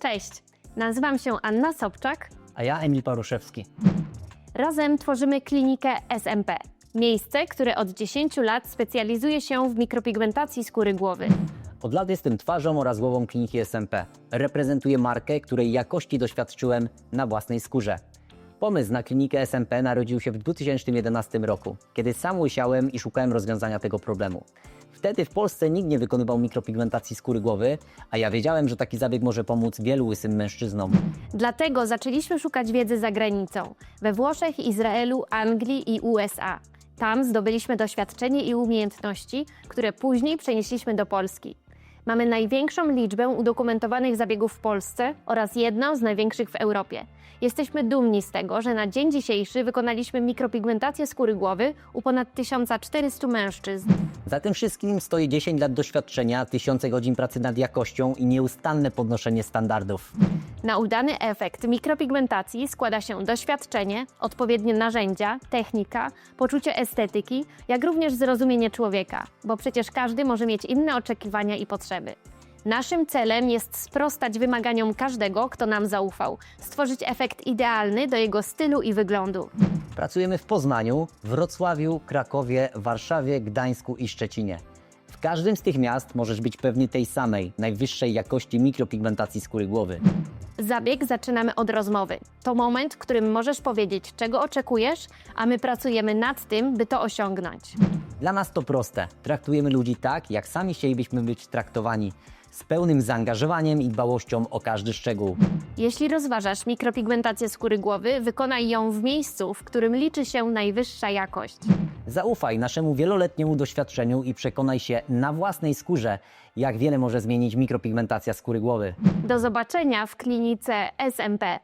Cześć, nazywam się Anna Sobczak. A ja Emil Paruszewski. Razem tworzymy klinikę SMP. Miejsce, które od 10 lat specjalizuje się w mikropigmentacji skóry głowy. Od lat jestem twarzą oraz głową kliniki SMP. Reprezentuję markę, której jakości doświadczyłem na własnej skórze. Pomysł na klinikę SMP narodził się w 2011 roku, kiedy sam łysiałem i szukałem rozwiązania tego problemu. Wtedy w Polsce nikt nie wykonywał mikropigmentacji skóry głowy, a ja wiedziałem, że taki zabieg może pomóc wielu łysym mężczyznom. Dlatego zaczęliśmy szukać wiedzy za granicą we Włoszech, Izraelu, Anglii i USA. Tam zdobyliśmy doświadczenie i umiejętności, które później przenieśliśmy do Polski. Mamy największą liczbę udokumentowanych zabiegów w Polsce oraz jedną z największych w Europie. Jesteśmy dumni z tego, że na dzień dzisiejszy wykonaliśmy mikropigmentację skóry głowy u ponad 1400 mężczyzn. Za tym wszystkim stoi 10 lat doświadczenia, tysiące godzin pracy nad jakością i nieustanne podnoszenie standardów. Na udany efekt mikropigmentacji składa się doświadczenie, odpowiednie narzędzia, technika, poczucie estetyki, jak również zrozumienie człowieka, bo przecież każdy może mieć inne oczekiwania i potrzeby. Naszym celem jest sprostać wymaganiom każdego, kto nam zaufał, stworzyć efekt idealny do jego stylu i wyglądu. Pracujemy w Poznaniu, Wrocławiu, Krakowie, Warszawie, Gdańsku i Szczecinie. Każdym z tych miast możesz być pewny tej samej, najwyższej jakości mikropigmentacji skóry głowy. Zabieg zaczynamy od rozmowy. To moment, w którym możesz powiedzieć, czego oczekujesz, a my pracujemy nad tym, by to osiągnąć. Dla nas to proste. Traktujemy ludzi tak, jak sami chcielibyśmy być traktowani, z pełnym zaangażowaniem i dbałością o każdy szczegół. Jeśli rozważasz mikropigmentację skóry głowy, wykonaj ją w miejscu, w którym liczy się najwyższa jakość. Zaufaj naszemu wieloletniemu doświadczeniu i przekonaj się na własnej skórze, jak wiele może zmienić mikropigmentacja skóry głowy. Do zobaczenia w klinice SMP.